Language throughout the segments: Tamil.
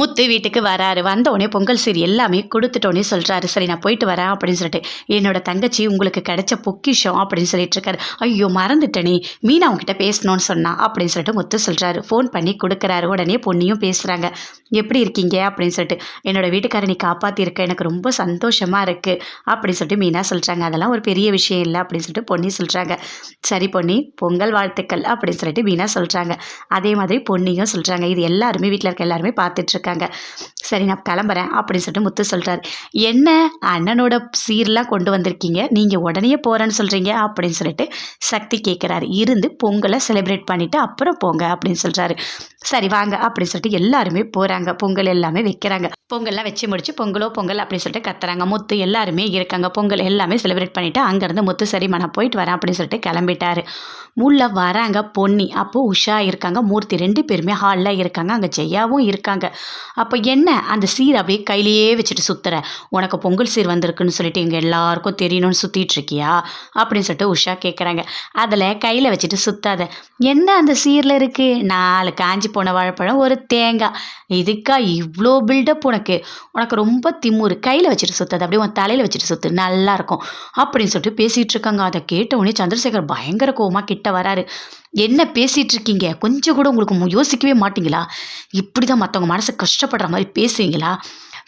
முத்து வீட்டுக்கு வராரு. வந்த உடனே பொங்கல் சீர் எல்லாமே கொடுத்துட்டோன்னே சொல்கிறாரு சரி நான் போயிட்டு வரேன் அப்படின்னு சொல்லிட்டு என்னோட தங்கச்சி உங்களுக்கு கிடைச்ச பொக்கிஷம் அப்படின்னு சொல்லிட்டு இருக்காரு. ஐயோ மறந்துட்டனே. மீனா அவங்ககிட்ட பேசணும்னு சொன்னா அப்படின்னு சொல்லிட்டு முத்து சொல்கிறாரு ஃபோன் பண்ணி கொடுக்குறாரு. உடனே பொண்ணியும் பேசுகிறாங்க எப்படி இருக்கீங்க? அப்படின்னு சொல்லிட்டு என்னோட வீட்டுக்காரரை நீ காப்பாற்றிருக்க எனக்கு ரொம்ப சந்தோஷமாக இருக்குது அப்படின்னு சொல்லிட்டு மீனா சொல்கிறாங்க அதெல்லாம் ஒரு பெரிய விஷயம் இல்லை. அப்படின்னு சொல்லிட்டு பொன்னி சொல்கிறாங்க சரி பொன்னி பொங்கல் வாழ்த்துக்கள். அப்படின்னு சொல்லிட்டு மீனா சொல்கிறாங்க அதே மாதிரி பொன்னியும் சொல்கிறாங்க இது எல்லாருமே வீட்டில் இருக்க எல்லாருமே பார்த்துட்டு இருக்காங்க சரி நான் கிளம்புறேன் அப்படின்னு சொல்லிட்டு முத்து சொல்கிறாரு என்ன அண்ணனோட சீர்லாம் கொண்டு வந்திருக்கீங்க? நீங்கள் உடனே போகிறேன்னு சொல்கிறீங்க அப்படின்னு சொல்லிட்டு சக்தி கேட்குறாரு இருந்து பொங்கலை செலிப்ரேட் பண்ணிவிட்டு அப்புறம் போங்க அப்படின்னு சொல்கிறாரு சரி வாங்க அப்படின்னு சொல்லிட்டு எல்லாருமே போகிறாங்க பொங்கல் எல்லாமே வைக்கிறாங்க. பொங்கல்லாம் வச்சு முடிச்சு பொங்கலோ பொங்கல் அப்படின்னு சொல்லிட்டு கத்துறாங்க. முத்து எல்லாருமே இருக்காங்க. பொங்கல் எல்லாமே செலிப்ரேட் பண்ணிவிட்டு அங்கேருந்து முத்து சரி நான் போயிட்டு வரேன் அப்படின்னு சொல்லிட்டு கிளம்பிட்டாரு. உள்ள வராங்க பொன்னி. அப்போது உஷா இருக்காங்க. மூர்த்தி ரெண்டு பேருமே ஹாலில் இருக்காங்க. அங்கே ஜெயாவும் இருக்காங்க. அப்போ என்ன? அந்த சீர் அப்படியே கையிலேயே வச்சுட்டு சுற்றுற உனக்கு பொங்கல் சீர் வந்திருக்குன்னு சொல்லிட்டு இங்கே எல்லாருக்கும் தெரியணும்னு சுற்றிட்டு இருக்கியா? அப்படின்னு சொல்லிட்டு உஷா கேட்குறாங்க அதில் கையில் வச்சுட்டு சுற்றாத என்ன அந்த சீரில் இருக்குது நாலு காஞ்சி போன வாழைப்பழம் ஒரு தேங்காய் இதுக்கா இவ்வளோ பில்டப் உனக்கு? உனக்கு ரொம்ப திமுரு. கையில் வச்சுட்டு சுற்றாது அப்படியே உன் தலையில் வச்சுட்டு சுற்று நல்லாயிருக்கும் அப்படின்னு சொல்லிட்டு பேசிகிட்டு இருக்காங்க. அதை கேட்ட உடனே சந்திரசேகர் பயங்கர கோவமாக கிட்ட வராரு. என்ன பேசிகிட்டு இருக்கீங்க கொஞ்சம் கூட உங்களுக்கு யோசிக்கவே மாட்டீங்களா? இப்படி தான் மற்றவங்க மனசு கஷ்டப்படுற மாதிரி பேசுவீங்களா?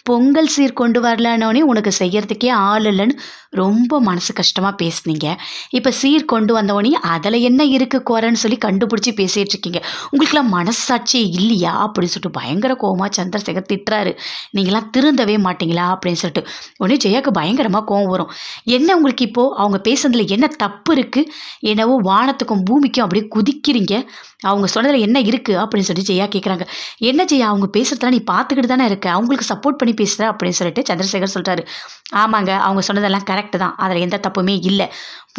பொங்கல் சீர் கொண்டு வரலனோடனே உனக்கு செய்யறதுக்கே ஆள் இல்லைன்னு ரொம்ப மனசு கஷ்டமாக பேசுனீங்க. இப்போ சீர் கொண்டு வந்தவொடனே அதில் என்ன இருக்குது குறைன்னு சொல்லி கண்டுபிடிச்சி பேசிகிட்டு இருக்கீங்க. உங்களுக்குலாம் மனசாட்சியே இல்லையா? அப்படின்னு சொல்லிட்டு பயங்கர கோவமாக சந்திரசேகர் திட்டுறாரு. நீங்களாம் திருந்தவே மாட்டீங்களா? அப்படின்னு சொல்லிட்டு. உடனே ஜெயாக்கு பயங்கரமாக கோவம் வரும். என்ன உங்களுக்கு இப்போது அவங்க பேசுனதில் என்ன தப்பு இருக்குது என்னவோ வானத்துக்கும் பூமிக்கும் அப்படியே குதிக்கிறீங்க. அவங்க சொன்னதில் என்ன இருக்குது அப்படின்னு சொல்லிட்டு ஜெயா கேட்குறாங்க என்ன ஜெயா? அவங்க பேசுறதெல்லாம் நீ பார்த்துக்கிட்டு தானே இருக்க. அவங்களுக்கு சப்போர்ட் பண்ணி பேசுகிற அப்படின்னு சொல்லிட்டு சந்திரசேகர் சொல்கிறாரு ஆமாங்க அவங்க சொன்னதெல்லாம் கரெக்டு தான். அதில் எந்த தப்புமே இல்லை.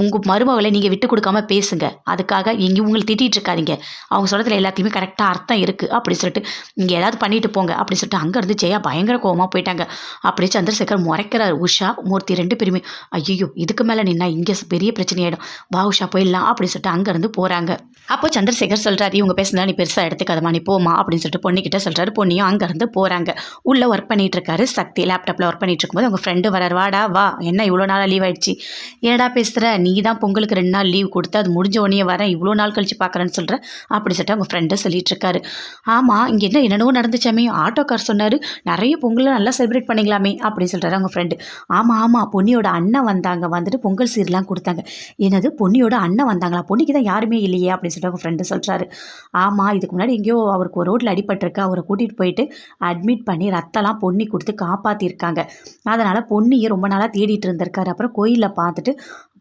உங்கள் மருமகளை நீங்கள் விட்டு கொடுக்காம பேசுங்க. அதுக்காக எங்கேயும் உங்களை திட்டிகிட்டு இருக்காதீங்க. அவங்க சொல்கிறதுல எல்லாத்தையுமே கரெக்டாக அர்த்தம் இருக்குது அப்படின்னு சொல்லிட்டு நீங்கள் ஏதாவது பண்ணிட்டு போங்க அப்படின்னு சொல்லிட்டு அங்கேருந்து ஜெயா பயங்கர கோவமாக போயிட்டாங்க. அப்படியே சந்திரசேகர் முறைக்கிறார். உஷா மூர்த்தி ரெண்டு பேருமே ஐயோ இதுக்கு மேலே நின்னா இங்கே பெரிய பிரச்சனையாயிடும். வா உஷா போயிடலாம். அப்படின்னு சொல்லிட்டு அங்கேருந்து போகிறாங்க அப்போ சந்திரசேகர் சொல்கிறாரு இவங்க பேசுனா நீ பெருசாக எடுத்துக்காதமா நீ போமா அப்படின்னு சொல்லிட்டு பொண்ணுக்கிட்ட சொல்கிறாரு பொண்ணியும் அங்கேருந்து போகிறாங்க உள்ளே ஒர்க் பண்ணிகிட்டு இருக்காரு. சக்தி லேப்டாப்பில் ஒர்க் பண்ணிட்டு இருக்கும்போது அவங்க ஃப்ரெண்டு வரார். வாடா வா. என்ன இவ்வளோ நாளாக லீவ் ஆயிடுச்சு? ஏடா பேசுகிற நீ தான் பொங்கலுக்கு ரெண்டு நாள் லீவ் கொடுத்து அது முடிஞ்ச உடனே வரேன். இவ்வளோ நாள் கழிச்சு பார்க்குறேன்னு சொல்கிற அப்படி சொல்லிட்டு அவங்க ஃப்ரெண்டு சொல்லிட்டு இருக்காரு ஆமாம் இங்கே என்ன என்னென்னவோ நடந்துச்சாமே. ஆட்டோக்கார் சொன்னார். நிறைய பொங்கலை நல்லா செலிப்ரேட் பண்ணிக்கலாமே அப்படின்னு சொல்கிறாரு அவங்க ஃப்ரெண்டு ஆமாம் ஆமாம் பொன்னியோட அண்ணன் வந்தாங்க. வந்துட்டு பொங்கல் சீர்லாம் கொடுத்தாங்க. என்னது? பொன்னியோட அண்ணன் வந்தாங்களா? பொன்னிக்கு தான் யாருமே இல்லையே அப்படின்னு சொல்லிட்டு அவங்க ஃப்ரெண்டு சொல்கிறாரு ஆமாம் இதுக்கு முன்னாடி எங்கேயோ அவருக்கு ஒரு ரோட்டில் அடிபட்டிருக்கு. அவரை கூட்டிகிட்டு போயிட்டு அட்மிட் பண்ணி ரத்தம்லாம் பொன்னி கொடுத்து காப்பாற்றிருக்காங்க அதனால் பொன்னியை ரொம்ப நாளாக தேடிட்டு இருந்திருக்காரு. அப்புறம் கோயிலில் பார்த்துட்டு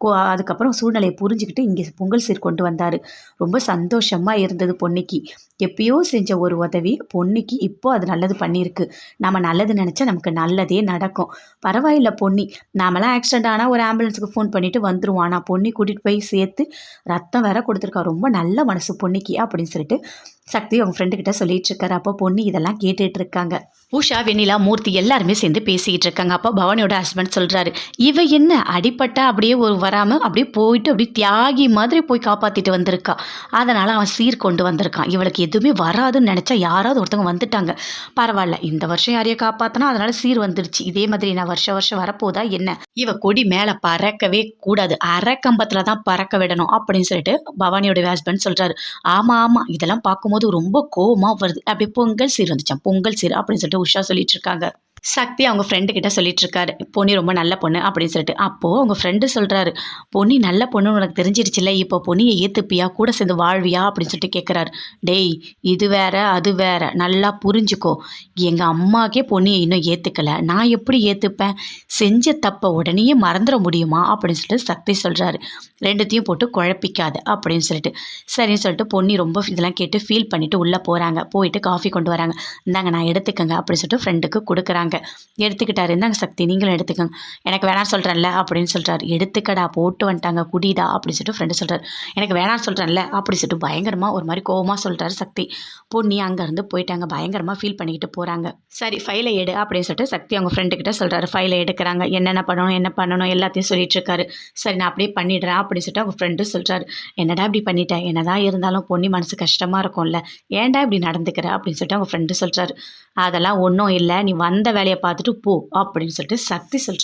கோ- அதுக்கப்புறம் சூழ்நிலையை புரிஞ்சுக்கிட்டு இங்கே பொங்கல் சீர் கொண்டு வந்தார். ரொம்ப சந்தோஷமாக இருந்தது பொன்னிக்கு எப்பயோ செஞ்ச ஒரு உதவி பொன்னிக்கு இப்போ அது நல்லது பண்ணியிருக்கு. நம்ம நல்லது நினச்சா நமக்கு நல்லதே நடக்கும். பரவாயில்ல பொன்னி. நாமெல்லாம் ஆக்சிடென்ட் ஆனால் ஒரு ஆம்புலன்ஸுக்கு ஃபோன் பண்ணிவிட்டு வந்துருவோம். ஆனால் பொண்ணி கூட்டிகிட்டு போய் சேர்த்து ரத்தம் வேற கொடுத்துருக்கா. ரொம்ப நல்ல மனசு பொன்னிக்கு அப்படின்னு சொல்லிட்டு சக்தி உங்கள் ஃப்ரெண்டு கிட்ட சொல்லிட்டு இருக்காரு அப்போ பொண்ணு இதெல்லாம் கேட்டுட்டு இருக்காங்க உஷா வெண்ணிலா மூர்த்தி எல்லாருமே சேர்ந்து பேசிக்கிட்டு இருக்காங்க அப்போ பவானியோட ஹஸ்பண்ட் சொல்கிறாரு இவ என்ன அடிப்பட்டா அப்படியே ஒரு வராமல் அப்படியே போயிட்டு அப்படியே தியாகி மாதிரி போய் காப்பாற்றிட்டு வந்திருக்கா. அதனால் அவன் சீர் கொண்டு வந்திருக்கான். இவளுக்கு எதுவுமே வராதுன்னு நினச்சா யாராவது ஒருத்தவங்க வந்துட்டாங்க. பரவாயில்ல இந்த வருஷம் யாரையோ காப்பாற்றினா அதனால் சீர் வந்துடுச்சு இதே மாதிரி நான் வருஷம் வருஷம் வரப்போதா என்ன? இவ கொடி மேலே பறக்கவே கூடாது. அரைக்கம்பத்தில் தான் பறக்க விடணும். அப்படின்னு சொல்லிட்டு பவானியோட ஹஸ்பண்ட் சொல்கிறாரு ஆமாம் ஆமாம் இதெல்லாம் பார்க்கும்போது ரொம்ப கோவமா வருது. அப்படியே பொங்கல் சீர் வந்துச்சான் பொங்கல் சீர் அப்படின்னு சொல்லிட்டு உஷா சொல்லிட்டு இருக்காங்க. சக்தி அவங்க ஃப்ரெண்டு கிட்ட சொல்லிட்டு இருக்காரு பொன்னி ரொம்ப நல்ல பொண்ணு அப்படின்னு சொல்லிட்டு. அப்போ அவங்க ஃப்ரெண்டு சொல்றாரு பொன்னி நல்ல பொண்ணுன்னு உனக்கு தெரிஞ்சிருச்சுல இப்போ பொன்னியை ஏத்துப்பியா? கூட சேர்ந்து வாழ்வியா? அப்படின்னு சொல்லிட்டு கேட்குறாரு டேய் இது வேற அது வேற. நல்லா புரிஞ்சுக்கோ. எங்க அம்மாக்கே பொன்னியை இன்னும் ஏத்துக்கல. நான் எப்படி ஏத்துப்பேன்? செஞ்ச தப்பை உடனே மறந்துட முடியுமா? அப்படின்னு சொல்லிட்டு சக்தி சொல்றாரு. ரெண்டுத்தையும் போட்டு குழப்பிக்காது அப்படின்னு சொல்லிட்டு. சரின்னு சொல்லிட்டு பொன்னி ரொம்ப இதெல்லாம் கேட்டு ஃபீல் பண்ணிட்டு உள்ளே போகிறாங்க போயிட்டு காஃபி கொண்டு வராங்க. இந்தாங்க நான் எடுத்துக்கங்க அப்படின்னு சொல்லிட்டு ஃப்ரெண்டுக்கு கொடுக்குறாங்க. கொடுக்குறாங்க எடுத்துக்கிட்டாரு. இருந்தாங்க சக்தி நீங்களும் எடுத்துக்கோங்க. எனக்கு வேணாம் சொல்கிறேன்ல அப்படின்னு சொல்கிறாரு எடுத்துக்கடா போட்டு வந்துட்டாங்க. குடிடா அப்படின்னு சொல்லிட்டு ஃப்ரெண்டு சொல்கிறார் எனக்கு வேணாம்னு சொல்கிறேன்ல அப்படி சொல்லிட்டு பயங்கரமாக ஒரு மாதிரி கோவமாக சொல்கிறாரு சக்தி. பொண்ணி அங்கேருந்து போயிட்டாங்க. பயங்கரமாக ஃபீல் பண்ணிக்கிட்டு போகிறாங்க சரி ஃபைலை எடு அப்படின்னு சொல்லிட்டு சக்தி அவங்க ஃப்ரெண்டுக்கிட்ட சொல்கிறாரு ஃபைலை எடுக்கிறாங்க. என்னென்ன பண்ணணும் என்ன பண்ணணும் எல்லாத்தையும் சொல்லிட்டு இருக்காரு. சரி நான் அப்படியே பண்ணிடுறேன் அப்படின்னு சொல்லிட்டு அவங்க ஃப்ரெண்டு சொல்கிறாரு என்னடா இப்படி பண்ணிட்டேன் என்னதான் இருந்தாலும் பொன்னி மனசு கஷ்டமாக இருக்கும்ல. ஏன்டா இப்படி நடந்துக்கிற? அப்படின்னு சொல்லிட்டு அவங்க ஃப்ரெண்டு சொல்கிறாரு அதெல்லாம் ஒன்றும் இல்லை. நீ வந்த வேலையை பார்த்துட்டு போ அப்படின்னு சொல்லிட்டு சக்தி சொல்கிறார்